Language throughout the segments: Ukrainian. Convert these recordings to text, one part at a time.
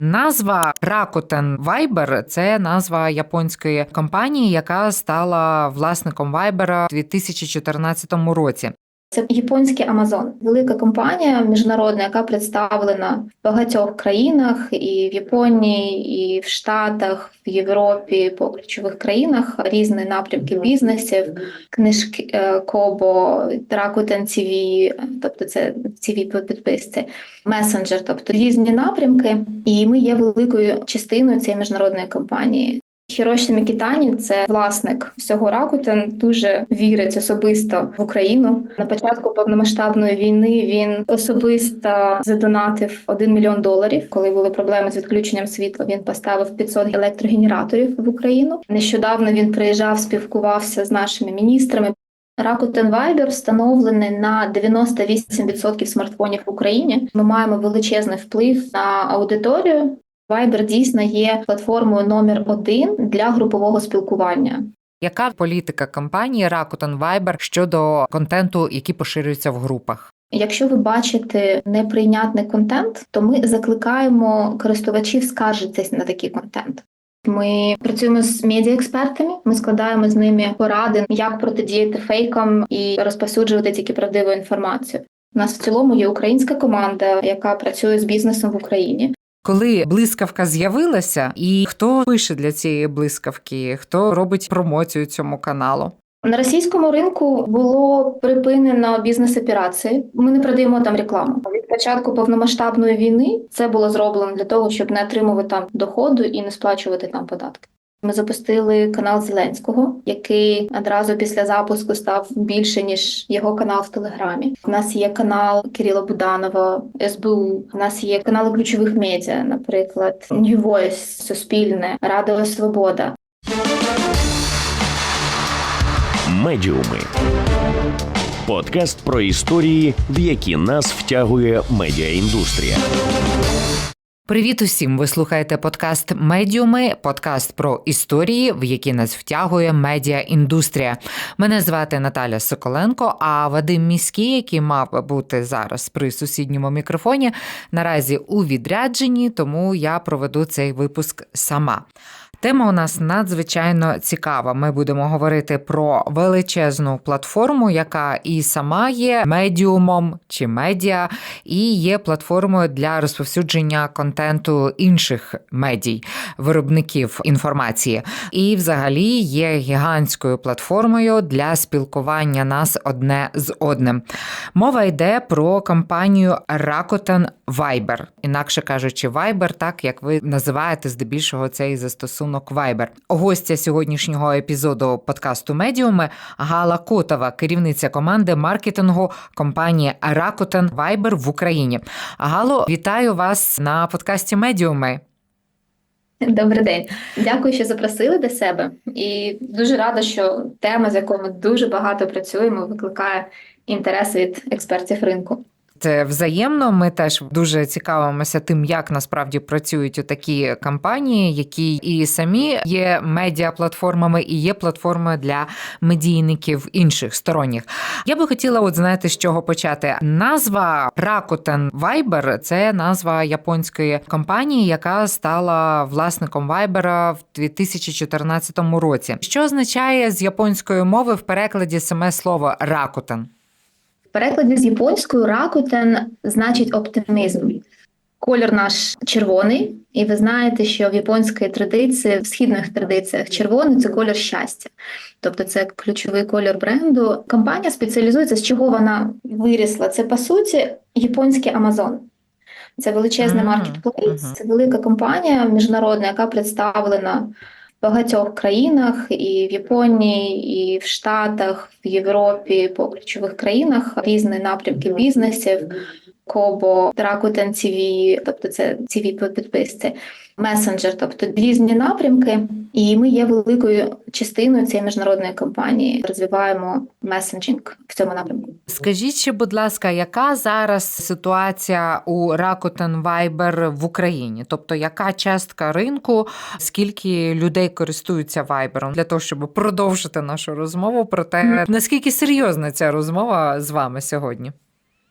Назва Rakuten Viber – це назва японської компанії, яка стала власником Viber у 2014 році. Це японський Амазон, велика компанія міжнародна, яка представлена в багатьох країнах, і в Японії, і в Штатах, в Європі, по ключових країнах різні напрямки бізнесів, книжки е, Кобо, Rakuten TV, тобто це TV по підписці, месенджер, тобто різні напрямки. І ми є великою частиною цієї міжнародної компанії. Хіроші Мікітані – це власник всього Rakuten, дуже вірить особисто в Україну. На початку повномасштабної війни він особисто задонатив 1 мільйон доларів. Коли були проблеми з відключенням світла, він поставив 500 електрогенераторів в Україну. Нещодавно він приїжджав, спілкувався з нашими міністрами. Rakuten Viber встановлений на 98% смартфонів в Україні. Ми маємо величезний вплив на аудиторію. Viber дійсно є платформою номер один для групового спілкування. Яка політика компанії Rakuten Viber щодо контенту, який поширюється в групах? Якщо ви бачите неприйнятний контент, то ми закликаємо користувачів скаржитись на такий контент. Ми працюємо з медіаекспертами, ми складаємо з ними поради, як протидіяти фейкам і розповсюджувати тільки правдиву інформацію. У нас в цілому є українська команда, яка працює з бізнесом в Україні. Коли блискавка з'явилася, і хто пише для цієї блискавки, хто робить промоцію цьому каналу? На російському ринку було припинено бізнес-операції. Ми не продаємо там рекламу. Від початку повномасштабної війни це було зроблено для того, щоб не отримувати там доходу і не сплачувати там податки. Ми запустили канал Зеленського, який одразу після запуску став більше ніж його канал в Телеграмі. У нас є канал Кирила Буданова, СБУ. У нас є канали ключових медіа, наприклад, New Voice, Суспільне, Радіо Свобода. Медіуми. Подкаст про історії, в які нас втягує медіаіндустрія. Привіт усім! Ви слухаєте подкаст Медіуми, подкаст про історії, в які нас втягує медіаіндустрія. Мене звати Наталя Соколенко. А Вадим Міський, який мав бути зараз при сусідньому мікрофоні, наразі у відрядженні, тому я проведу цей випуск сама. Тема у нас надзвичайно цікава. Ми будемо говорити про величезну платформу, яка і сама є медіумом чи медіа, і є платформою для розповсюдження контенту інших медій, виробників інформації, і взагалі є гігантською платформою для спілкування нас одне з одним. Мова йде про компанію Rakuten Viber, інакше кажучи, Viber, так як ви називаєте здебільшого цей застосунок Viber. Гостя сьогоднішнього епізоду подкасту Медіуми Гала Котова, керівниця команди маркетингу компанії Rakuten Viber в Україні. Гало, вітаю вас на подкасті Медіуми. Добрий день, дякую, що запросили до себе. І дуже рада, що тема, з якою ми дуже багато працюємо, викликає інтерес від експертів ринку. Це взаємно. Ми теж дуже цікавимося тим, як насправді працюють такі компанії, які і самі є медіаплатформами, і є платформою для медійників інших сторонніх. Я би хотіла, от знаєте, з чого почати. Назва Rakuten Viber – це назва японської компанії, яка стала власником Viber в 2014 році. Що означає з японської мови в перекладі саме слово Rakuten? Перекладі з японською Rakuten значить оптимізм. Колір наш червоний, і ви знаєте, що в японській традиції, в східних традиціях, червоний це колір щастя, тобто це ключовий колір бренду. Компанія спеціалізується, з чого вона вирісла. Це по суті японський Амазон. Це величезний маркетплейс, це велика компанія міжнародна, яка представлена багатьох країнах, і в Японії, і в Штатах, в Європі, по ключових країнах різні напрямки бізнесів. Кобо, Rakuten TV, тобто це TV по підписці, месенджер, тобто різні напрямки. І ми є великою частиною цієї міжнародної компанії. Розвиваємо месенджинг в цьому напрямку. Скажіть ще, будь ласка, яка зараз ситуація у Rakuten Viber в Україні? Тобто, яка частка ринку, скільки людей користуються Viber? Для того, щоб продовжити нашу розмову про те, наскільки серйозна ця розмова з вами сьогодні?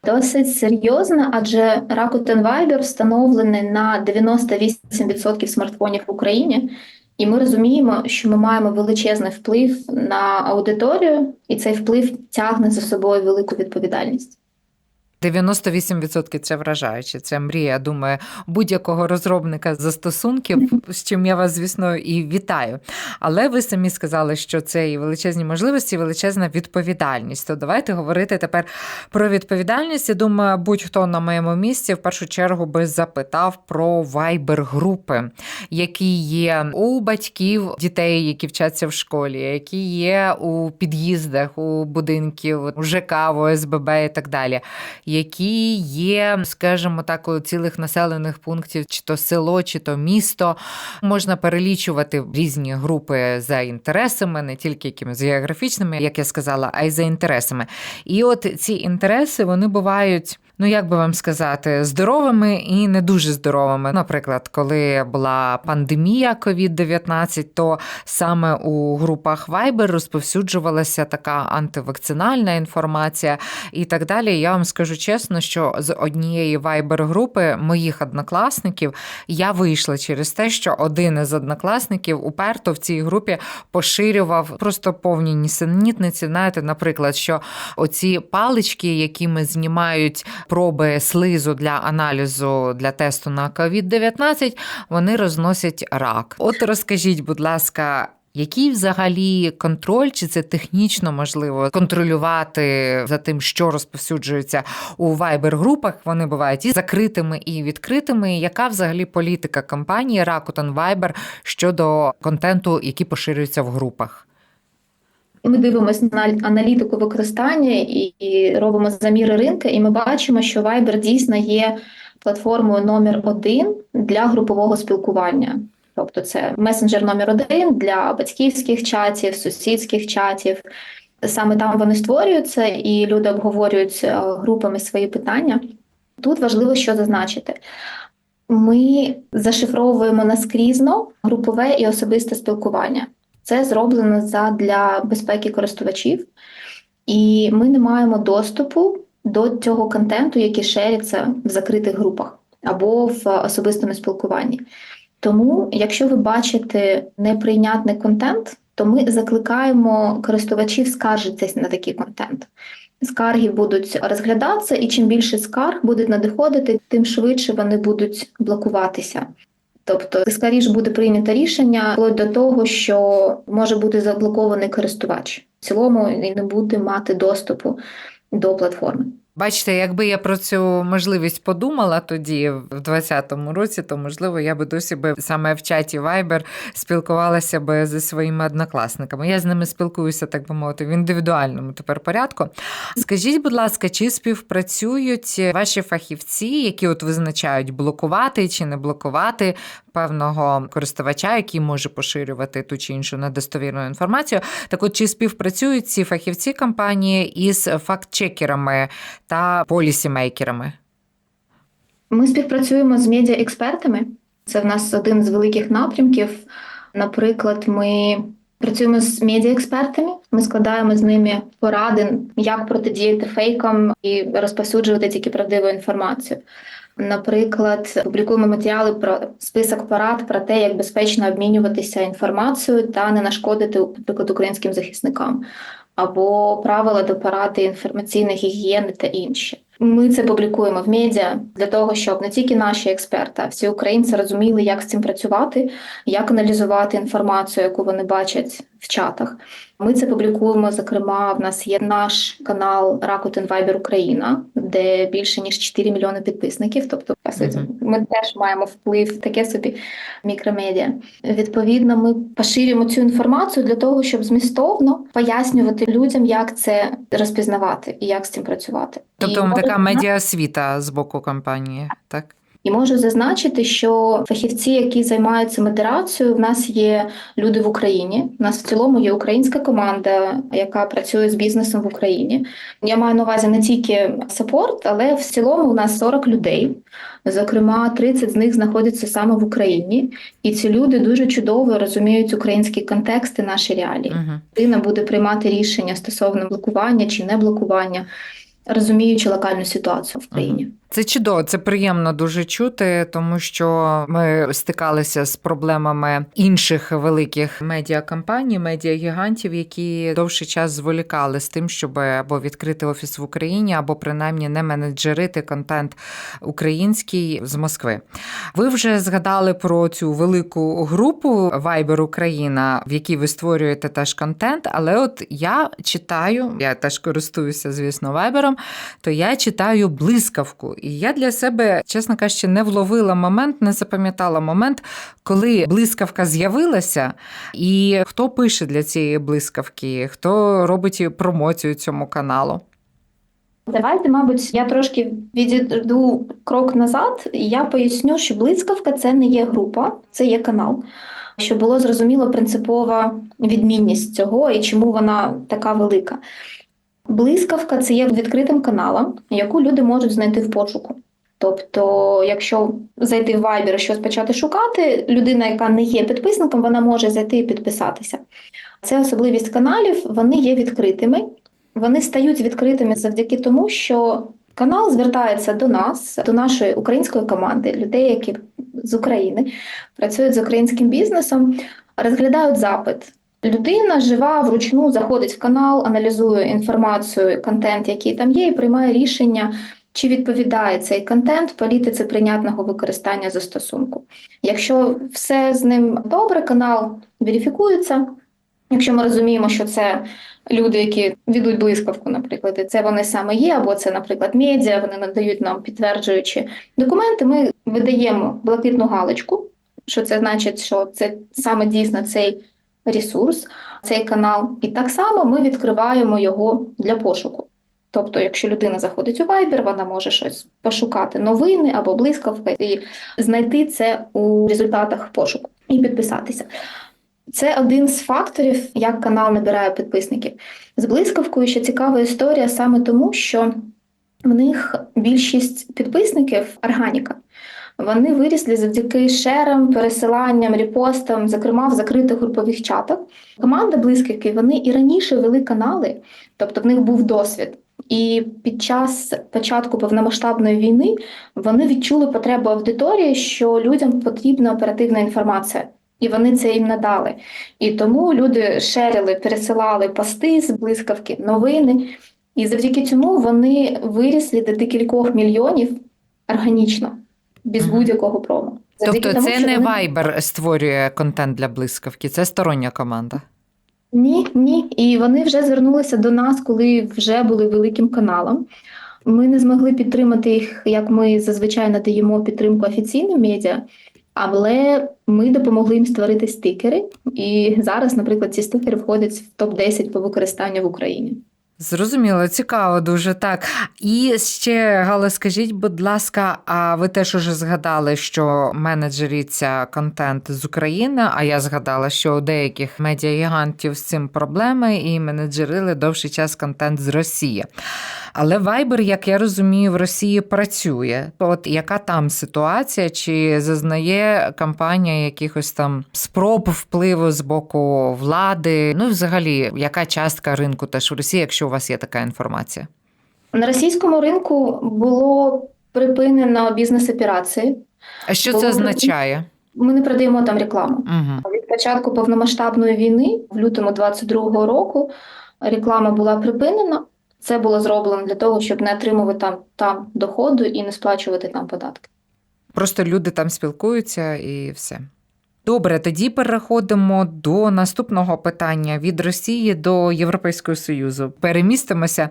Досить серйозна, адже Rakuten Viber встановлений на 98% смартфонів в Україні, і ми розуміємо, що ми маємо величезний вплив на аудиторію, і цей вплив тягне за собою велику відповідальність. 98% це вражаюче. Це мрія, думаю, будь-якого розробника застосунків, з чим я вас, звісно, і вітаю. Але ви самі сказали, що це і величезні можливості, і величезна відповідальність. То давайте говорити тепер про відповідальність. Я думаю, будь-хто на моєму місці в першу чергу би запитав про вайбер-групи, які є у батьків дітей, які вчаться в школі, які є у під'їздах, у будинків, у ЖК, в ОСББ і так далі які є, скажімо так, у цілих населених пунктів, чи то село, чи то місто. Можна перелічувати різні групи за інтересами, не тільки якимись географічними, як я сказала, а й за інтересами. І от ці інтереси вони бувають. Ну, як би вам сказати, здоровими і не дуже здоровими. Наприклад, коли була пандемія COVID-19, то саме у групах Viber розповсюджувалася така антивакцинальна інформація і так далі. Я вам скажу чесно, що з однієї Viber-групи моїх однокласників я вийшла через те, що один із однокласників уперто в цій групі поширював просто повні нісенітниці. Знаєте, наприклад, що оці палички, якими знімають проби слизу для аналізу для тесту на COVID-19, вони розносять рак. От розкажіть, будь ласка. Який взагалі контроль, чи це технічно можливо контролювати за тим, що розповсюджується у вайбер-групах? Вони бувають і закритими, і відкритими. Яка взагалі політика компанії Rakuten Viber щодо контенту, який поширюється в групах? Ми дивимося на аналітику використання і, і робимо заміри ринку, і ми бачимо, що Viber дійсно є платформою номер один для групового спілкування. Тобто, це месенджер номер один для батьківських чатів, сусідських чатів. Саме там вони створюються, і люди обговорюють е, групами свої питання. Тут важливо що зазначити. Ми зашифровуємо наскрізно групове і особисте спілкування. Це зроблено для безпеки користувачів, і ми не маємо доступу до цього контенту, який шериться в закритих групах або в особистому спілкуванні. Тому, якщо ви бачите неприйнятний контент, то ми закликаємо користувачів скаржитись на такий контент. Скарги будуть розглядатися, і чим більше скарг будуть надходити, тим швидше вони будуть блокуватися. Тобто, скоріше буде прийнято рішення вплоть до того, що може бути заблокований користувач в цілому і не буде мати доступу до платформи. Бачите, якби я про цю можливість подумала тоді, в 2020 році, то можливо я би досі би саме в чаті Viber спілкувалася би зі своїми однокласниками. Я з ними спілкуюся, так би мовити, в індивідуальному тепер порядку. Скажіть, будь ласка, чи співпрацюють ваші фахівці, які от визначають блокувати чи не блокувати певного користувача, який може поширювати ту чи іншу недостовірну інформацію? Так, от чи співпрацюють ці фахівці компанії із факт-чекерами? та полісімейкерами? Ми співпрацюємо з медіаекспертами. Це в нас один з великих напрямків. Наприклад, ми працюємо з медіаекспертами, ми складаємо з ними поради, як протидіяти фейкам і розповсюджувати тільки правдиву інформацію. Наприклад, публікуємо матеріали про список порад про те, як безпечно обмінюватися інформацією та не нашкодити, наприклад, українським захисникам або правила до поради інформаційної гігієни та інші. Ми це публікуємо в медіа для того, щоб не тільки наші експерти, а всі українці розуміли, як з цим працювати, як аналізувати інформацію, яку вони бачать в чатах. Ми це публікуємо. Зокрема, в нас є наш канал Rakuten Viber Україна, де більше ніж 4 мільйони підписників. Тобто, mm-hmm. ми теж маємо вплив таке собі мікромедіа. Відповідно, ми поширюємо цю інформацію для того, щоб змістовно пояснювати людям, як це розпізнавати і як з цим працювати. Тобто, і така медіасвіта з боку компанії, так. І можу зазначити, що фахівці, які займаються модерацією, в нас є люди в Україні. У нас в цілому є українська команда, яка працює з бізнесом в Україні. Я маю на увазі не тільки саппорт, але в цілому у нас 40 людей. Зокрема, 30 з них знаходяться саме в Україні, і ці люди дуже чудово розуміють українські контексти, наші реалії. Людина uh-huh. буде приймати рішення стосовно блокування чи не блокування. розуміючи локальну ситуацію в країні. Це чудово, це приємно дуже чути, тому що ми стикалися з проблемами інших великих медіакомпаній, медіагігантів, які довший час зволікали з тим, щоб або відкрити офіс в Україні, або принаймні не менеджерити контент український з Москви. Ви вже згадали про цю велику групу Viber Україна, в якій ви створюєте теж контент. Але от я читаю, я теж користуюся, звісно, Вайбером, то я читаю блискавку. І я для себе, чесно кажучи, не вловила момент, не запам'ятала момент, коли блискавка з'явилася, і хто пише для цієї блискавки, хто робить промоцію цьому каналу. Давайте, мабуть, я трошки відійду крок назад, і я поясню, що блискавка це не є група, це є канал. Щоб було зрозуміло принципова відмінність цього і чому вона така велика. Блискавка це є відкритим каналом, яку люди можуть знайти в пошуку. Тобто, якщо зайти в Viber щось почати шукати, людина, яка не є підписником, вона може зайти і підписатися. Це особливість каналів, вони є відкритими. Вони стають відкритими завдяки тому, що канал звертається до нас, до нашої української команди, людей, які з України працюють з українським бізнесом, розглядають запит. Людина жива вручну заходить в канал, аналізує інформацію, контент, який там є, і приймає рішення, чи відповідає цей контент політиці прийнятного використання застосунку. Якщо все з ним добре, канал верифікується. Якщо ми розуміємо, що це люди, які ведуть блискавку, наприклад, і це вони саме є, або це, наприклад, медіа, вони надають нам підтверджуючі документи, ми видаємо блакитну галочку, що це значить, що це саме дійсно цей ресурс, цей канал. І так само ми відкриваємо його для пошуку. Тобто, якщо людина заходить у Viber, вона може щось пошукати новини або блискавки і знайти це у результатах пошуку і підписатися. Це один з факторів, як канал набирає підписників. З блискавкою ще цікава історія саме тому, що в них більшість підписників органіка. Вони вирісли завдяки шерам, пересиланням, репостам, зокрема в закритих групових чатах. Команда блискавки вони і раніше вели канали, тобто в них був досвід. І під час початку повномасштабної війни вони відчули потребу аудиторії, що людям потрібна оперативна інформація. І вони це їм надали. І тому люди шерили, пересилали пости з блискавки, новини. І завдяки цьому вони вирісли до декількох мільйонів органічно, без будь-якого промо. Завдяки Тобто, тому, це не вони- Viber створює контент для блискавки, це стороння команда. Ні, ні. І вони вже звернулися до нас, коли вже були великим каналом. Ми не змогли підтримати їх, як ми зазвичай надаємо підтримку офіційним медіа, але ми допомогли їм створити стикери. І зараз, наприклад, ці стикери входять в топ-10 по використанню в Україні. Зрозуміло, цікаво дуже так. І ще Гала, скажіть, будь ласка, а ви теж уже згадали, що менеджеріться контент з України? А я згадала, що у деяких медіагігантів з цим проблеми і менеджерили довший час контент з Росії. Але Viber, як я розумію, в Росії працює. От яка там ситуація? Чи зазнає компанія якихось там спроб впливу з боку влади? Ну, і взагалі, яка частка ринку теж в Росії, якщо у вас є така інформація? На російському ринку було припинено бізнес-операції. А що це означає? Ми не продаємо там рекламу. Угу. Від початку повномасштабної війни, в лютому 22-го року, реклама була припинена. Це було зроблено для того, щоб не отримувати там, там доходу і не сплачувати там податки. Просто люди там спілкуються і все. Добре, тоді переходимо до наступного питання від Росії до Європейського Союзу. Перемістимося.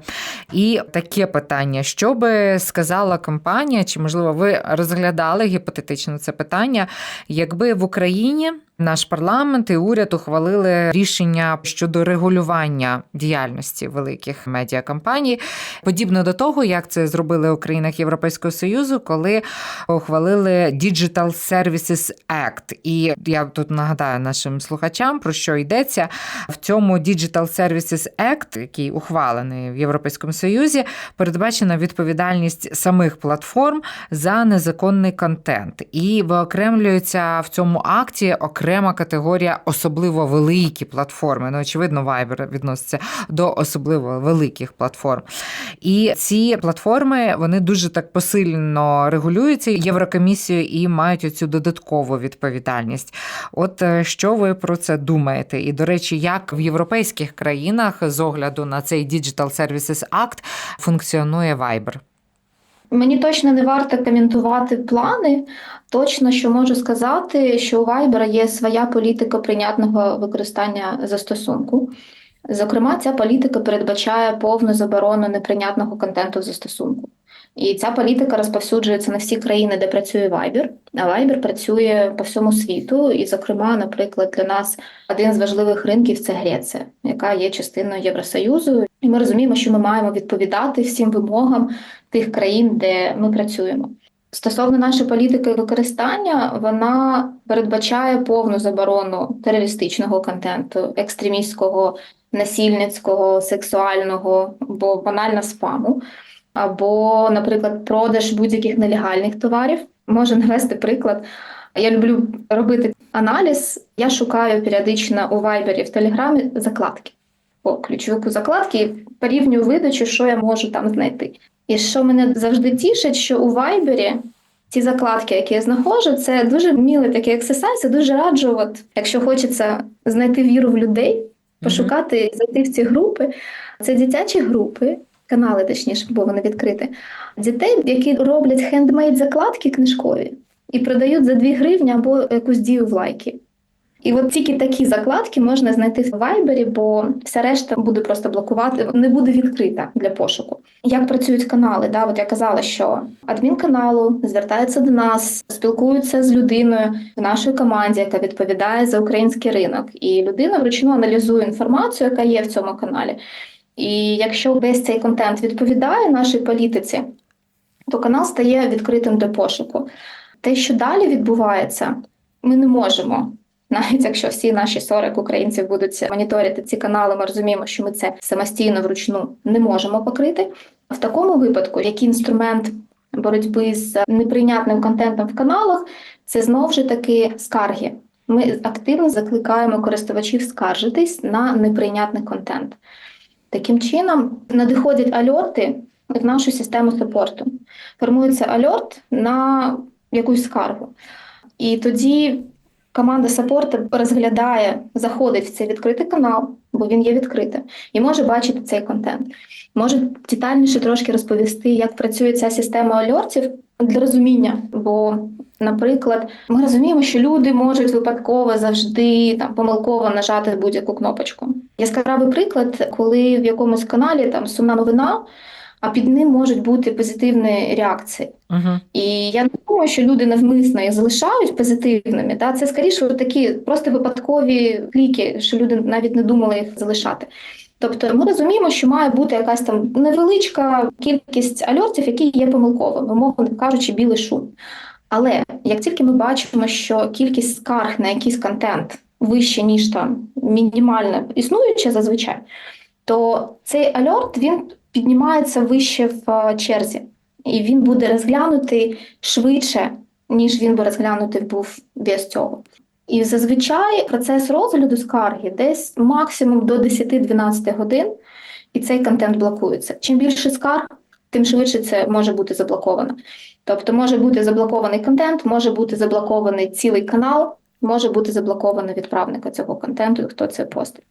І таке питання: що би сказала компанія, чи можливо ви розглядали гіпотетично це питання, якби в Україні наш парламент і уряд ухвалили рішення щодо регулювання діяльності великих медіакомпаній, подібно до того, як це зробили у країнах Європейського Союзу, коли ухвалили Digital Services Act. І я тут нагадаю нашим слухачам, про що йдеться. В цьому Digital Services Act, який ухвалений в Європейському Союзі, передбачена відповідальність самих платформ за незаконний контент. І виокремлюється в цьому акті окрема категорія особливо великі платформи. Ну, очевидно, Viber відноситься до особливо великих платформ. І ці платформи вони дуже так посильно регулюються Єврокомісією і мають оцю додаткову відповідальність. От е, що ви про це думаєте? І до речі, як в європейських країнах з огляду на цей Digital Services Act функціонує Viber? Мені точно не варто коментувати плани. Точно, що можу сказати, що у Viber є своя політика прийнятного використання застосунку. Зокрема, ця політика передбачає повну заборону неприйнятного контенту застосунку. І ця політика розповсюджується на всі країни, де працює Viber, а Viber працює по всьому світу. І, зокрема, наприклад, для нас один з важливих ринків це Греція, яка є частиною Євросоюзу. І ми розуміємо, що ми маємо відповідати всім вимогам тих країн, де ми працюємо. Стосовно нашої політики використання, вона передбачає повну заборону терористичного контенту, екстремістського, насильницького, сексуального або банально спаму, або, наприклад, продаж будь-яких нелегальних товарів. Можу навести приклад. Я люблю робити аналіз. Я шукаю періодично у Viber і в Телеграмі закладки по ключовику закладки, порівнюю видачу, що я можу там знайти. І що мене завжди тішить, що у Viber ці закладки, які я знаходжу, це дуже мілий такий ексерсайз. Я дуже раджу, от, якщо хочеться знайти віру в людей, пошукати, зайти в ці групи. Це дитячі групи, канали, точніше, бо вони відкриті. Дітей, які роблять хендмейд закладки книжкові і продають за 2 гривні або якусь дію в лайки. І от тільки такі закладки можна знайти в Viber, бо вся решта буде просто блокувати, не буде відкрита для пошуку. Як працюють канали? Да, от я казала, що адмін каналу звертається до нас, спілкується з людиною в нашій команді, яка відповідає за український ринок, і людина вручну аналізує інформацію, яка є в цьому каналі. І якщо весь цей контент відповідає нашій політиці, то канал стає відкритим для пошуку. Те, що далі відбувається, ми не можемо. Навіть якщо всі наші 40 українців будуть моніторити ці канали, ми розуміємо, що ми це самостійно вручну не можемо покрити. В такому випадку, який інструмент боротьби з неприйнятним контентом в каналах, це знову ж таки скарги. Ми активно закликаємо користувачів скаржитись на неприйнятний контент. Таким чином, надходять альорти в нашу систему супорту. Формується альорт на якусь скаргу. І тоді команда саппорту розглядає, заходить в цей відкритий канал, бо він є відкритим, і може бачити цей контент. Може детальніше трошки розповісти, як працює ця система альортів для розуміння. Бо, наприклад, ми розуміємо, що люди можуть випадково завжди там помилково нажати будь-яку кнопочку. Яскравий приклад, коли в якомусь каналі там сумна новина. А під ним можуть бути позитивні реакції. Угу. І я не думаю, що люди навмисно їх залишають позитивними. Да? Це скоріше такі просто випадкові кліки, що люди навіть не думали їх залишати. Тобто ми розуміємо, що має бути якась там невеличка кількість альортів, які є помилковими, умовно кажучи, білий шум. Але як тільки ми бачимо, що кількість скарг на якийсь контент вище, ніж там мінімальна існуюча зазвичай, то цей альорт він піднімається вище в черзі, і він буде розглянутий швидше, ніж він би розглянутий був без цього. І зазвичай процес розгляду скарги десь максимум до 10-12 годин, і цей контент блокується. Чим більше скарг, тим швидше це може бути заблоковано. Тобто може бути заблокований контент, може бути заблокований цілий канал, може бути заблоковано відправника цього контенту, хто це постить.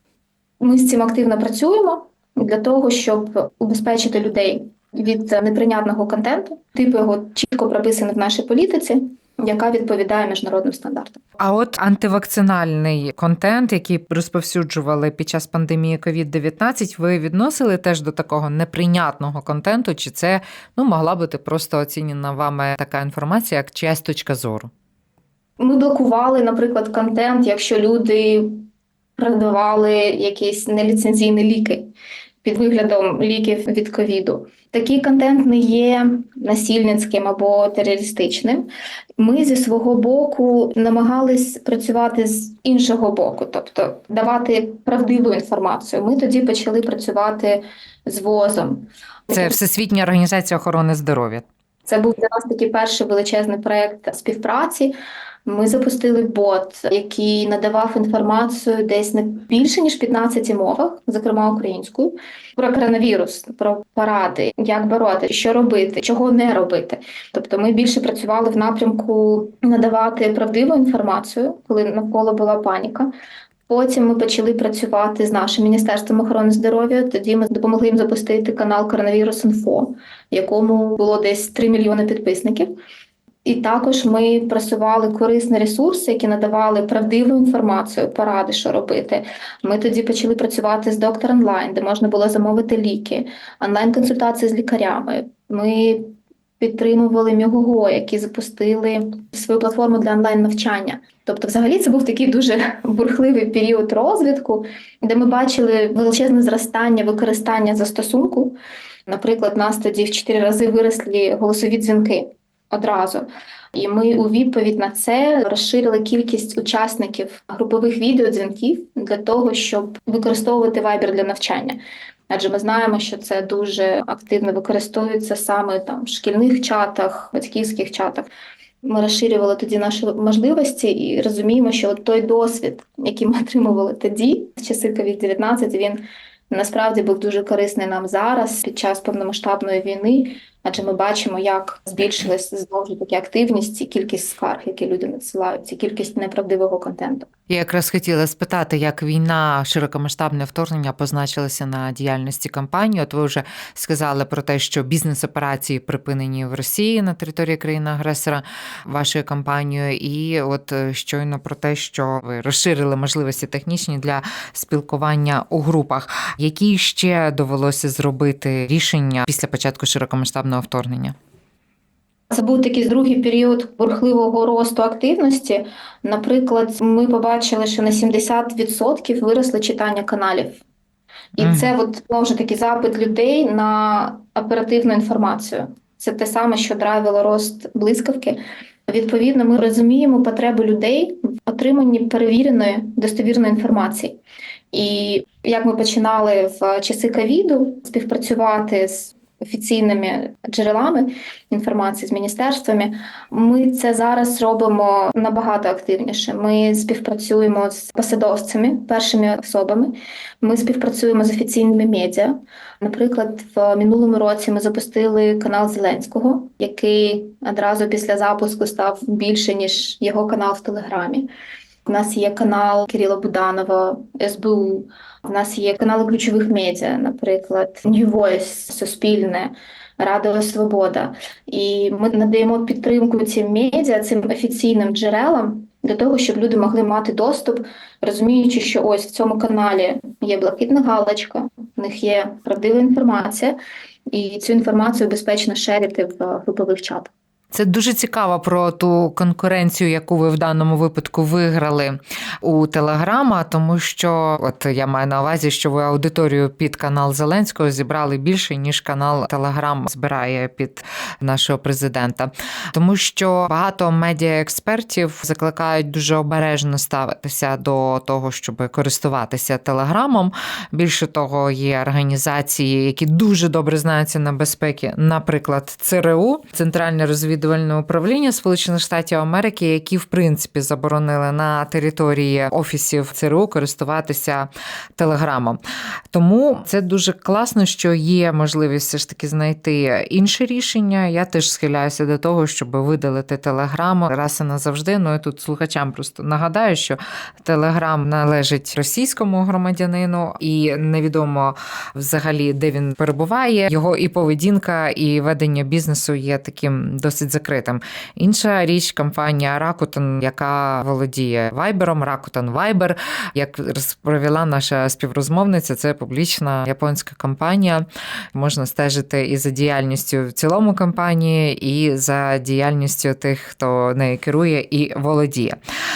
Ми з цим активно працюємо для того, щоб убезпечити людей від неприйнятного контенту. Тип його чітко прописаний в нашій політиці, яка відповідає міжнародним стандартам. А от антивакцинальний контент, який розповсюджували під час пандемії COVID-19, ви відносили теж до такого неприйнятного контенту? Чи це ну могла бути просто оцінена вами така інформація, як чиясь точка зору? Ми блокували, наприклад, контент, якщо люди продавали якісь неліцензійні ліки. Під виглядом ліків від ковіду. Такий контент не є насильницьким або терористичним. Ми зі свого боку намагались працювати з іншого боку, тобто давати правдиву інформацію. Ми тоді почали працювати з ВОЗом. Це Всесвітня організація охорони здоров'я. Це був для нас такий перший величезний проект співпраці. Ми запустили бот, який надавав інформацію десь на більше ніж 15 мовах, зокрема українською, про коронавірус, про поради, як бороти, що робити, чого не робити. Тобто, ми більше працювали в напрямку надавати правдиву інформацію, коли навколо була паніка. Потім ми почали працювати з нашим міністерством охорони здоров'я. Тоді ми допомогли їм запустити канал Коронавірус Інфо, в якому було десь 3 мільйони підписників. І також ми просували корисні ресурси, які надавали правдиву інформацію, поради, що робити. Ми тоді почали працювати з доктор онлайн, де можна було замовити ліки, онлайн-консультації з лікарями. Ми підтримували Мігого, які запустили свою платформу для онлайн-навчання. Тобто, взагалі, це був такий дуже бурхливий період розвитку, де ми бачили величезне зростання використання застосунку. Наприклад, нас тоді в чотири рази виросли голосові дзвінки одразу. І ми у відповідь на це розширили кількість учасників групових відеодзвінків для того, щоб використовувати Viber для навчання. Адже ми знаємо, що це дуже активно використовується саме там в шкільних чатах, батьківських чатах. Ми розширювали тоді наші можливості і розуміємо, що от той досвід, який ми отримували тоді, в часи COVID-19, він насправді був дуже корисний нам зараз під час повномасштабної війни. Адже ми бачимо, як збільшилась знову ж таки активність і кількість скарг, які люди надсилають, і кількість неправдивого контенту. Я якраз хотіла спитати, як війна, широкомасштабне вторгнення позначилося на діяльності компанії. От ви вже сказали про те, що бізнес-операції припинені в Росії на території країни-агресора вашою компанією, і от е, щойно про те, що ви розширили можливості технічні для спілкування у групах. Які ще довелося зробити рішення після початку широкомасштабного вторгнення? Це був такий другий період бурхливого росту активності. Наприклад, ми побачили, що на 70% виросли читання каналів. І Мгм. це от знову ж таки запит людей на оперативну інформацію. Це те саме, що драйвило рост блискавки. Відповідно, ми розуміємо потреби людей в отриманні перевіреної достовірної інформації. І як ми починали в часи ковіду співпрацювати з офіційними джерелами інформації з міністерствами, ми це зараз робимо набагато активніше. Ми співпрацюємо з посадовцями, першими особами. Ми співпрацюємо з офіційними медіа. Наприклад, в минулому році ми запустили канал Зеленського, який одразу після запуску став більше ніж його канал в Телеграмі. У нас є канал Кирила Буданова, СБУ. У нас є канали ключових медіа, наприклад, New Voice, Суспільне, Радіо Свобода. І ми надаємо підтримку цим медіа, цим офіційним джерелам для того, щоб люди могли мати доступ, розуміючи, що ось в цьому каналі є блакитна галочка, в них є правдива інформація, і цю інформацію безпечно шерити в групових чатах. Це дуже цікаво про ту конкуренцію, яку ви в даному випадку виграли у Телеграма, тому що от я маю на увазі, що ви аудиторію під канал Зеленського зібрали більше, ніж канал Телеграм збирає під нашого президента. Тому що багато медіаекспертів закликають дуже обережно ставитися до того, щоб користуватися телеграмом. Більше того, є організації, які дуже добре знаються на безпеки, наприклад, ЦРУ, Центральне розвідувальне управління Сполучених Штатів Америки, які в принципі заборонили на території офісів ЦРУ користуватися телеграмом. Тому це дуже класно, що є можливість все ж таки знайти інше рішення. Я теж схиляюся до того, щоб видалити телеграм раз і назавжди. Ну і тут слухачам просто нагадаю, що телеграм належить російському громадянину, і невідомо взагалі де він перебуває. Його і поведінка, і ведення бізнесу є таким досить закритим. Інша річ компанія Rakuten, яка володіє Viber, Rakuten Viber, як розповіла наша співрозмовниця, це публічна японська компанія. Можна стежити і за діяльністю в цілому компанії, і за діяльністю тих, хто нею керує і володіє.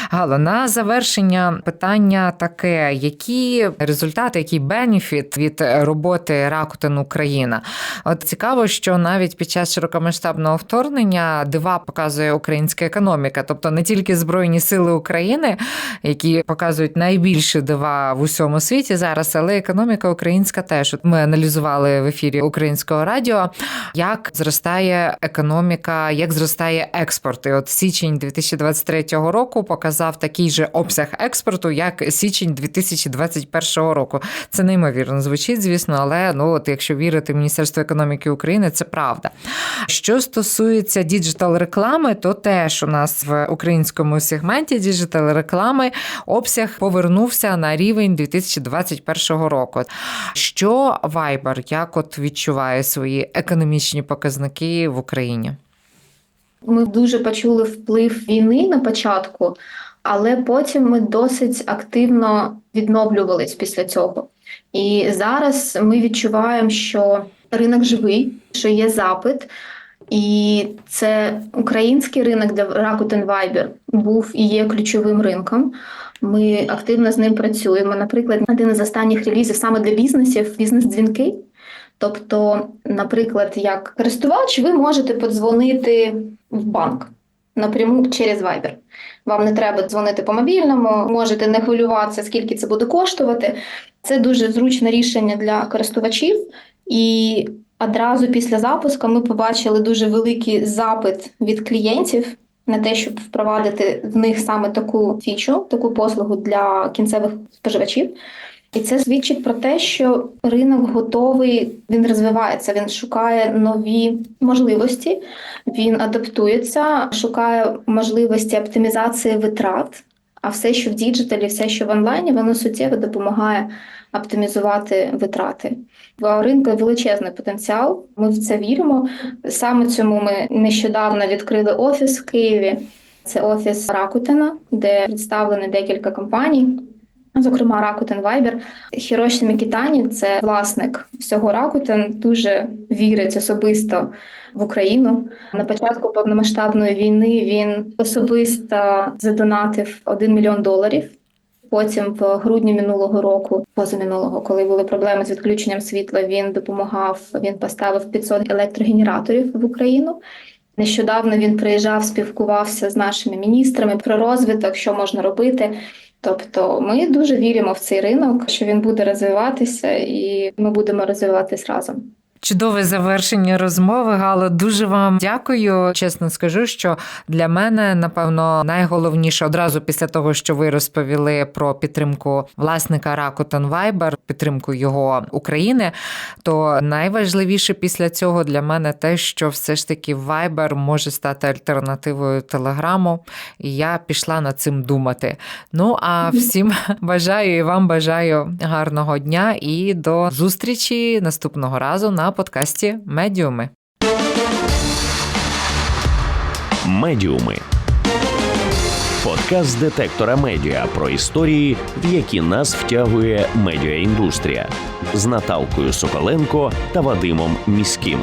Гало, на завершення питання таке: які результати, який бенефіт від роботи Rakuten Україна? От цікаво, що навіть під час широкомасштабного вторгнення дива показує українська економіка, тобто не тільки збройні сили України, які показують найбільше дива в усьому світі зараз, але економіка українська теж. Ми аналізували в ефірі українського радіо, як зростає економіка, як зростає експорт. І от січень 2023 року показав такий же обсяг експорту, як січень 2021 року. Це неймовірно звучить, звісно, але ну от якщо вірити Міністерству економіки України, це правда. Що стосується діджитал реклами, то теж у нас в українському сегменті діджитал реклами обсяг повернувся на рівень 2021 року. Що Viber, як от відчуває свої економічні показники в Україні? Ми дуже почули вплив війни на початку, але потім ми досить активно відновлювались після цього. І зараз ми відчуваємо, що ринок живий, що є запит, і це український ринок, де Rakuten Viber був і є ключовим ринком. Ми активно з ним працюємо. Наприклад, один із останніх релізів саме для бізнесів бізнес-дзвінки. Тобто, наприклад, як користувач, ви можете подзвонити в банк напряму через Viber. Вам не треба дзвонити по мобільному, можете не хвилюватися, скільки це буде коштувати. Це дуже зручне рішення для користувачів. І одразу після запуску ми побачили дуже великий запит від клієнтів на те, щоб впровадити в них саме таку фічу, таку послугу для кінцевих споживачів. І це свідчить про те, що ринок готовий, він розвивається, він шукає нові можливості, він адаптується, шукає можливості оптимізації витрат. А все, що в діджиталі, все, що в онлайні, воно суттєво допомагає оптимізувати витрати. В ринку величезний потенціал. Ми в це віримо. Саме цьому ми нещодавно відкрили офіс в Києві. Це офіс Ракутена, де представлені декілька компаній. Зокрема, Rakuten Viber. Хіроші Мікітані, це власник всього Rakuten, дуже вірить особисто в Україну. На початку повномасштабної війни він особисто задонатив 1 мільйон доларів. Потім, в грудні минулого року, позаминулого, коли були проблеми з відключенням світла, він допомагав. Він поставив 500 електрогенераторів в Україну. Нещодавно він приїжджав, спілкувався з нашими міністрами про розвиток, що можна робити. Тобто ми дуже віримо в цей ринок, що він буде розвиватися, і ми будемо розвиватись разом. Чудове завершення розмови, Гало. Дуже вам дякую. Чесно скажу, що для мене напевно найголовніше одразу після того, що ви розповіли про підтримку власника Rakuten Viber, підтримку його України. То найважливіше після цього для мене те, що все ж таки Viber може стати альтернативою Телеграму, і я пішла над цим думати. Ну а всім бажаю і вам бажаю гарного дня і до зустрічі наступного разу на подкасті Медіуми. Медіуми. Подкаст детектора медіа про історії, в які нас втягує медіаіндустрія з Наталкою Соколенко та Вадимом Міським.